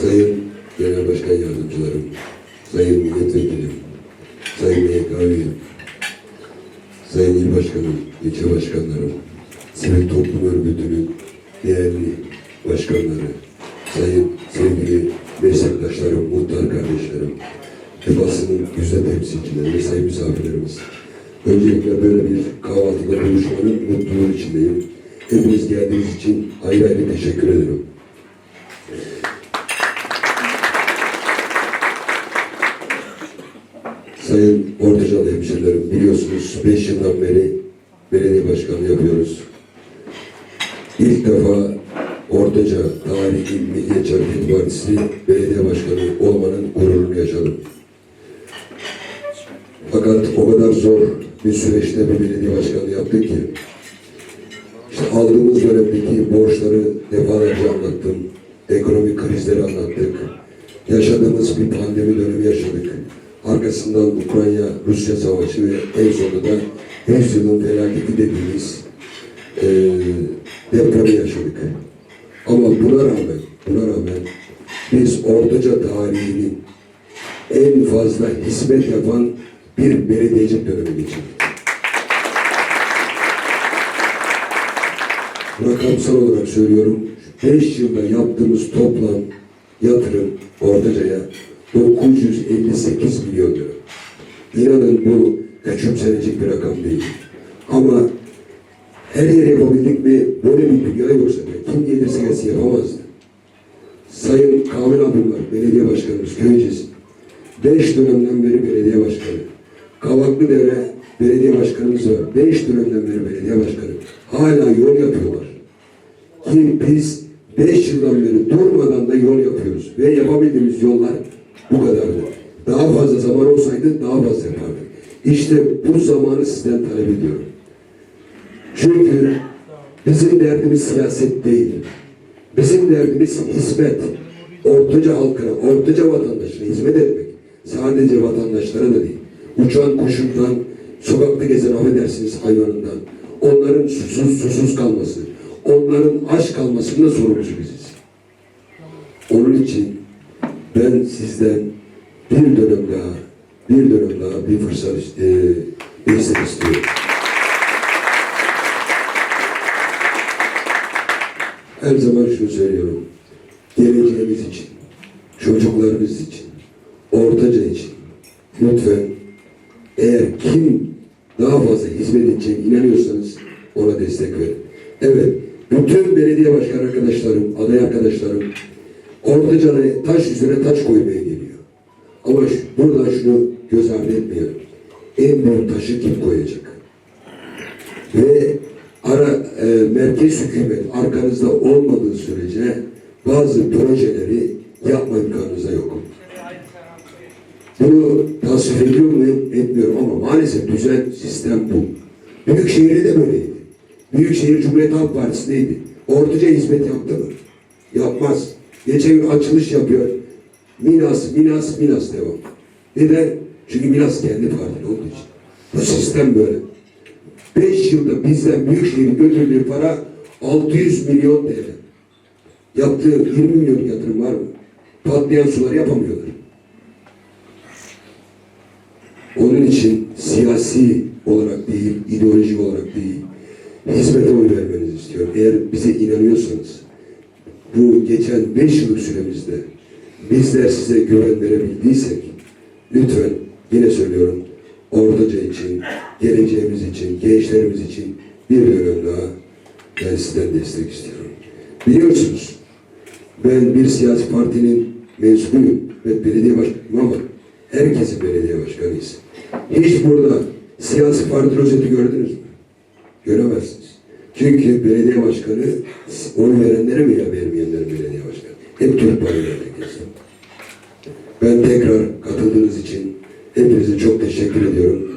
Sayın Genel Başkan Yardımcılarım, Sayın Milletvekilim, Sayın YKÜ, Sayın İl Başkanım, ilçe başkanlarım, Sivil Toplum Örgütü'nün değerli başkanları, sayın sevgili meslektaşlarım, muhtar kardeşlerim, ve güzel temsilcileri sayın misafirlerimiz. Öncelikle böyle bir kahvaltıda buluşmanın mutluluğu içindeyim. Hepiniz geldiğiniz için ayrı ayrı teşekkür ederim. Sayın Ortacalı hemşehrilerim biliyorsunuz 5 yıldan beri belediye başkanlığı yapıyoruz. İlk defa Ortaca Tarihi Milliyetçi Hareket Partisi belediye başkanı olmanın gururunu yaşadım. Fakat o kadar zor bir süreçte bir belediye başkanlığı yaptık ki işte aldığımız dönemdeki borçları defalarca anlattım. Ekonomik krizleri anlattık. Yaşadığımız bir pandemi dönemi yaşadık. Arkasından Ukrayna-Rusya savaşı ve en sonunda da 100 yılın felaketi dediğimiz eee depremi yaşadık. Ama buna rağmen, buna rağmen biz Ortaca tarihinin en fazla hizmet yapan bir belediyecilik dönemi geçirdik. Rakamsal olarak söylüyorum, 5 yılda yaptığımız toplam yatırım Ortaca'ya 958 milyon lira. İnanın bu küçümsenecek bir rakam değil. Ama her yere yapabildik mi böyle bir dünya yoksa be, kim gelirse gelsin yapamazdı. Sayın Kamil var, belediye başkanımız Köyceğiz. Beş dönemden beri belediye başkanı. Kavaklıdere belediye başkanımız var. Beş dönemden beri belediye başkanı. Hala yol yapıyorlar. Ki biz beş yıldan beri durmadan da yol yapıyoruz. Ve yapabildiğimiz yollar bu kadardı. Daha fazla zaman olsaydı daha fazla yapardık. İşte bu zamanı sizden talep ediyorum. Çünkü bizim derdimiz siyaset değil. Bizim derdimiz hizmet. Ortaca halkına, ortaca vatandaşına hizmet etmek. Sadece vatandaşlara da değil. Uçan kuşundan, sokakta gezen affedersiniz hayvanından. Onların susuz, susuz kalması, onların aç kalmasının da sorumlusu biziz. Onun için ben sizden bir dönem daha, bir dönem daha bir fırsat e, destek istiyorum. Her zaman şunu söylüyorum. Geleceğimiz için, çocuklarımız için, ortaca için lütfen eğer kim daha fazla hizmet edeceğine inanıyorsanız ona destek verin. Evet, bütün belediye başkan arkadaşlarım, aday arkadaşlarım Ortaca'ya taş üzerine taş koymaya geliyor. Ama şu, buradan şunu göz ardı etmeyelim. En büyük taşı kim koyacak? ve ara e, merkez hükümet arkanızda olmadığı sürece bazı projeleri yapma imkanınız da yok. Bunu tasvip ediyor muyum? Etmiyorum ama maalesef düzen sistem bu. Büyükşehir'de de böyleydi. Büyükşehir Cumhuriyet Halk Partisi'ndeydi. Ortaca hizmet yaptı mı? Yapmaz. Geçen gün açılış yapıyor. Minas, Minas, Minas devam. Neden? Çünkü Minas kendi partili olduğu için. Bu sistem böyle. 5 yılda bizden Büyükşehir'in götürdüğü para 600 milyon TL. Yaptığı 20 milyon yatırım var mı? Patlayan sular yapamıyorlar. Onun için siyasi olarak değil, ideolojik olarak değil, hizmete oy vermenizi istiyorum. Eğer bize inanıyorsanız, bu geçen 5 yıllık süremizde bizler size güven verebildiysek, lütfen yine söylüyorum, Ortaca için, geleceğimiz için, gençlerimiz için bir dönem daha ben sizden destek istiyorum. Biliyorsunuz, ben bir siyasi partinin mensubuyum ve belediye başkanıyım ama herkesin belediye başkanıyız. Hiç burada siyasi parti rozeti gördünüz mü? Göremezsiniz. Çünkü belediye başkanı oy verenlere mi ya vermeyenlere belediye başkanı? Hep Türk partilerine geçti. Ben tekrar katıldığınız için hepinize çok teşekkür ediyorum.